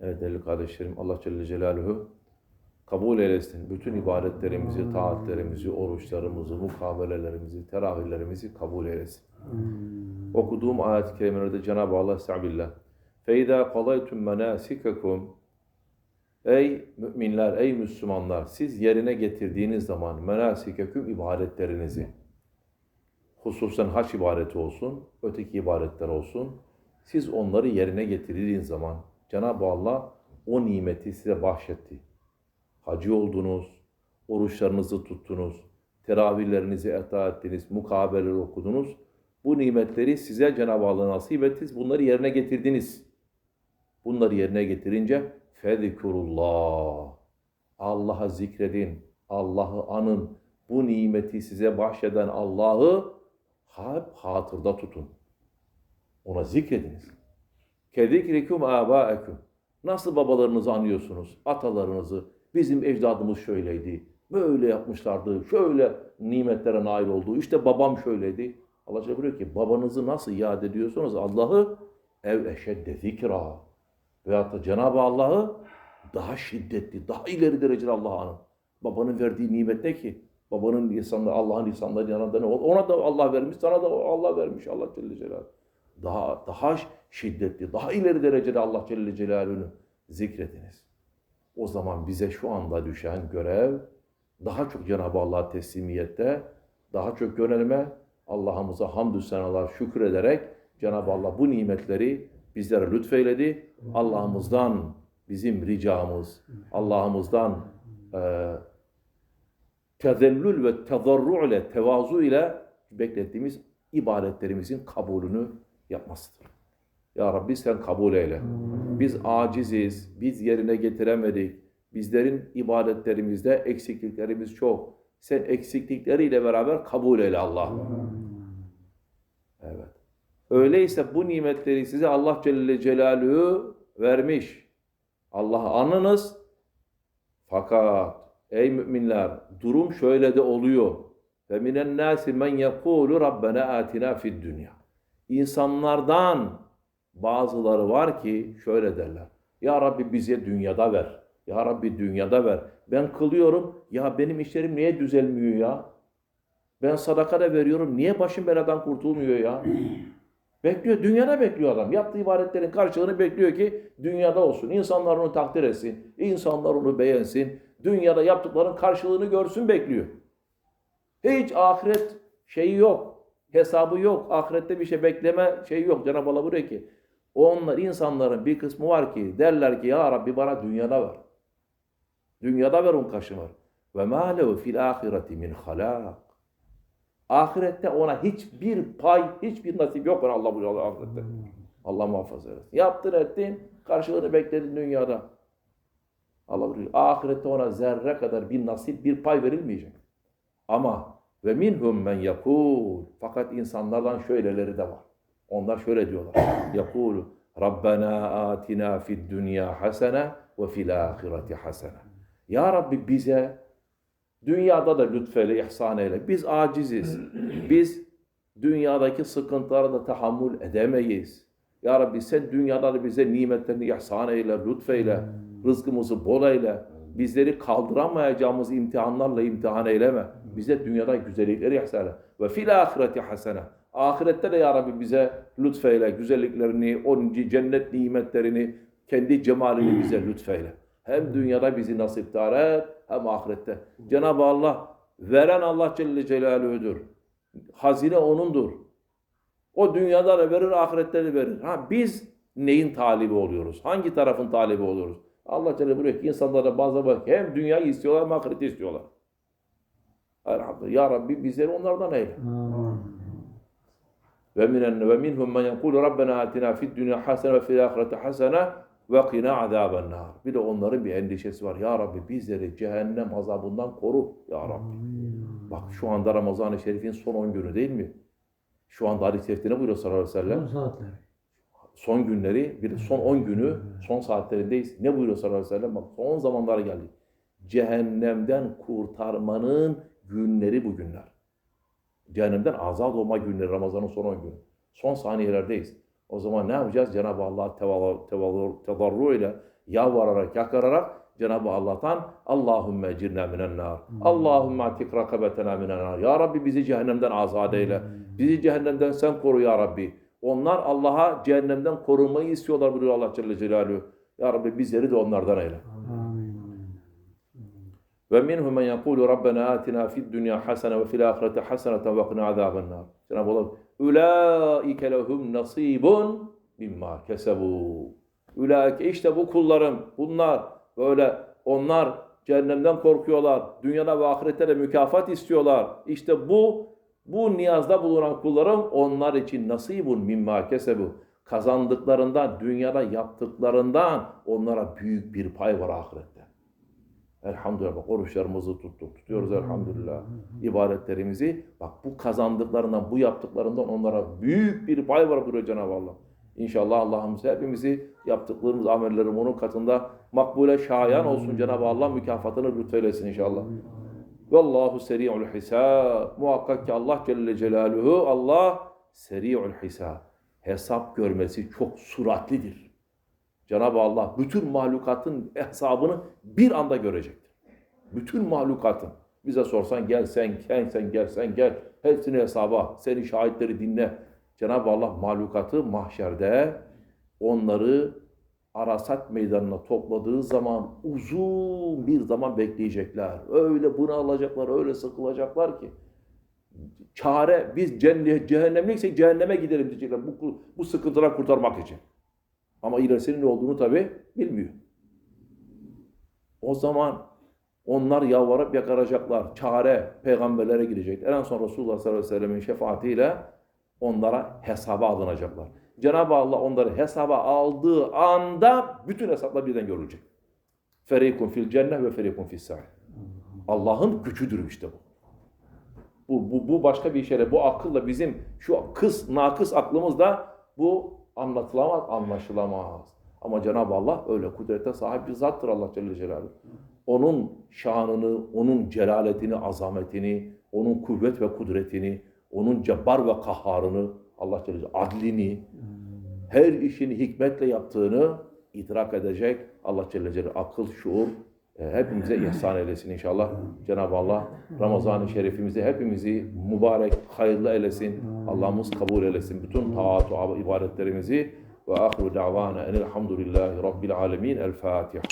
Evet değerli kardeşlerim Allah Celle Celaluhu kabul eylesin. Bütün ibadetlerimizi, taatlerimizi, oruçlarımızı, mukabelelerimizi, teravihlerimizi kabul eylesin. Okuduğum ayet-i kerimelerde Cenab-ı Allah Estağfirullah. فَاِذَا قَضَيْتُمْ مَنَاسِكَكُمْ Ey müminler, ey Müslümanlar, siz yerine getirdiğiniz zaman menasikeküm ibadetlerinizi, hususen haç ibadeti olsun, öteki ibadetler olsun, siz onları yerine getirdiğiniz zaman Cenab-ı Allah o nimeti size bahşetti. Hacı oldunuz, oruçlarınızı tuttunuz, teravihlerinizi eda ettiniz, mukabeleler okudunuz. Bu nimetleri size Cenab-ı Allah nasip etti. Bunları yerine getirdiniz. Bunları yerine getirince fezkurullah. Allah'a zikredin, Allah'ı anın. Bu nimeti size bahşeden Allah'ı hep hatırda tutun. Ona zikrediniz. Kezikrikum âbâeküm. Nasıl babalarınızı anıyorsunuz, atalarınızı, bizim ecdadımız şöyleydi, böyle yapmışlardı, şöyle nimetlere nail oldu, işte babam şöyleydi. Allah Celle buyuruyor ki babanızı nasıl yad ediyorsunuz Allah'ı ev eşedde zikra. Veyahut da Cenab-ı Allah'ı daha şiddetli, daha ileri derecede Allah'ı anın. Babanın verdiği nimet ne ki? Babanın insanları, Allah'ın insanları yanında ne oldu? Ona da Allah vermiş, sana da Allah vermiş Allah Celle Celaluhu. Daha, daha şiddetli, daha ileri derecede Allah Celle Celaluhu'nu zikrediniz. O zaman bize şu anda düşen görev daha çok Cenab-ı Allah'a teslimiyette, daha çok yönelme, Allah'ımıza hamdü senalar şükrederek Cenab-ı Allah bu nimetleri bizlere lütfeyledi. Allah'ımızdan bizim ricamız, Allah'ımızdan e, tezellül ve tezarru ile, tevazu ile beklettiğimiz ibadetlerimizin kabulünü yapmasıdır. Ya Rabbi sen kabul eyle. Biz aciziz, biz yerine getiremedik. Bizlerin ibadetlerimizde eksikliklerimiz çok. Sen eksiklikleriyle beraber kabul eyle Allah. Evet. Öyleyse bu nimetleri size Allah Celle Celaluhu vermiş. Allah'ı anınız. Fakat ey müminler durum şöyle de oluyor. Ve minen nasi men yekulu Rabbena atina fid dünya. İnsanlardan bazıları var ki şöyle derler. Ya Rabbi bize dünyada ver. Ya Rabbi dünyada ver. Ben kılıyorum. Ya benim işlerim niye düzelmiyor ya? Ben sadaka da veriyorum. Niye başım beladan kurtulmuyor ya? Bekliyor. Dünyada bekliyor adam. Yaptığı ibadetlerin karşılığını bekliyor ki dünyada olsun. İnsanlar onu takdir etsin. İnsanlar onu beğensin. Dünyada yaptıkların karşılığını görsün bekliyor. Hiç ahiret şeyi yok. Hesabı yok. Ahirette bir şey bekleme şeyi yok. Cenab-ı Allah buyuruyor ki onlar insanların bir kısmı var ki derler ki ya Rabbi bana dünyada ver. Dünyada ver onun karşılığını. Ve ma lehu fil ahireti min halak. Ahirette ona hiçbir pay, hiçbir nasip yok var Allah buyuruyor ahirette. Allah muhafaza etsin. Yaptın ettin, karşılığını bekledin dünyada. Allah buyuruyor. Ahirette ona zerre kadar bir nasip, bir pay verilmeyecek. Ama ve minhum men yakul. Fakat insanlardan şöyleleri de var. Onlar şöyle diyorlar. Yakulu Rabbena atina fid dünya hasene ve fil ahireti hasene. Ya Rabbi bize dünyada da lütfeyle, ihsan eyle. Biz aciziz. Biz dünyadaki sıkıntılara da tahammül edemeyiz. Ya Rabbi sen dünyada da bize nimetlerini ihsan eyle, lütfeyle, rızkımızı bol eyle. Bizleri kaldıramayacağımız imtihanlarla imtihan eyleme. Bize dünyada güzellikleri ihsan eyle. Ve fil ahireti hasene. Ahirette de ya Rabbi bize lütfeyle, güzelliklerini, o cennet nimetlerini, kendi cemalini bize lütfeyle. Hem dünyada bizi nasipdar et, hem ahirette. Cenab-ı Allah, veren Allah Celle Celaluhu'dur. Hazine O'nundur. O dünyada da verir, ahirette de verir. Ha biz neyin talibi oluyoruz? Hangi tarafın talibi oluyoruz? Allah Celle buyuruyor ki insanlara bazı bak hem dünyayı istiyorlar hem ahireti istiyorlar. Elhamdülillah. Ya Rabbi bizleri onlardan eyle. Ve minen ve minhum men yekulu Rabbena atina fid dünya hasene ve fil ahireti hasene ve qina azaben nar. Bir de onların bir endişesi var. Ya Rabbi bizleri cehennem azabından koru ya Rabbi. Bak şu anda Ramazan-ı Şerif'in son 10 günü değil mi? Şu anda hadis-i şerifte ne buyuruyor sallallahu aleyhi ve sellem? Son saatleri. Son günleri, bir son 10 günü, son saatlerindeyiz. Ne buyuruyor sallallahu aleyhi ve sellem? Bak son zamanlara geldik. Cehennemden kurtarmanın günleri bu günler. Cehennemden azat olma günleri Ramazan'ın son 10 günü. Son saniyelerdeyiz. O zaman ne yapacağız? Cenab-ı Allah tevalu, tevalu, tedarru ile yalvararak, yakararak Cenab-ı Allah'tan Allahümme cirne minen nar. Allahümme atik rakabetena minen nar. Ya Rabbi bizi cehennemden azat eyle. Bizi cehennemden sen koru ya Rabbi. Onlar Allah'a cehennemden korunmayı istiyorlar buyuruyor Allah Celle Celaluhu. Ya Rabbi bizleri de onlardan eyle. Ve minhum men yekulu Rabbena atina fid dünya hasene ve fil ahireti haseneten ve qina azaben nar. Cenab-ı Allah ulaike lehum nasibun mimma kesebu. Ulaike işte bu kullarım bunlar böyle onlar cehennemden korkuyorlar. Dünyada ve ahirette de mükafat istiyorlar. İşte bu bu niyazda bulunan kullarım onlar için nasibun mimma kesebu. Kazandıklarından, dünyada yaptıklarından onlara büyük bir pay var ahirette. Elhamdülillah bak oruçlarımızı tuttuk. Tutuyoruz elhamdülillah. İbadetlerimizi bak bu kazandıklarından, bu yaptıklarından onlara büyük bir pay var buyuruyor Cenab-ı Allah. İnşallah Allah'ımız hepimizi yaptıklarımız, amellerim onun katında makbule şayan olsun Cenab-ı Allah mükafatını lütfeylesin inşallah. Vallahu seri'ul hisab. Muhakkak ki Allah Celle Celaluhu Allah seri'ul hisab. Hesap görmesi çok suratlidir. Cenab-ı Allah bütün mahlukatın hesabını bir anda görecektir. Bütün mahlukatın. Bize sorsan gel sen, gel sen, gel sen, gel. Hepsini hesaba, seni şahitleri dinle. Cenab-ı Allah mahlukatı mahşerde onları Arasat meydanına topladığı zaman uzun bir zaman bekleyecekler. Öyle bunu alacaklar, öyle sıkılacaklar ki. Çare, biz cennet, cehennemliksek cehenneme gidelim diyecekler bu, bu sıkıntıdan kurtarmak için. Ama ilerisinin ne olduğunu tabi bilmiyor. O zaman onlar yalvarıp yakaracaklar. Çare peygamberlere gidecek. En son Resulullah sallallahu aleyhi ve sellemin şefaatiyle onlara hesaba alınacaklar. Cenab-ı Allah onları hesaba aldığı anda bütün hesaplar birden görülecek. Ferikun fil cennet ve ferikun sa'ir. Allah'ın gücüdür işte bu. Bu, bu, bu başka bir şeyle, bu akılla bizim şu kız, nakıs aklımızda bu anlatılamaz, anlaşılamaz. Ama Cenab-ı Allah öyle kudrete sahip bir zattır Allah Celle Celaluhu. Onun şanını, onun celaletini, azametini, onun kuvvet ve kudretini, onun cebbar ve kahharını, Allah Celle Celaluhu, adlini, her işini hikmetle yaptığını idrak edecek Allah Celle Celaluhu akıl, şuur hepimize ihsan eylesin inşallah. Cenab-ı Allah Ramazan-ı Şerifimizi hepimizi mübarek, hayırlı eylesin. Allah'ımız kabul eylesin. Bütün taat ve ibadetlerimizi ve ahiru davana enelhamdülillahi rabbil alemin. El Fatiha.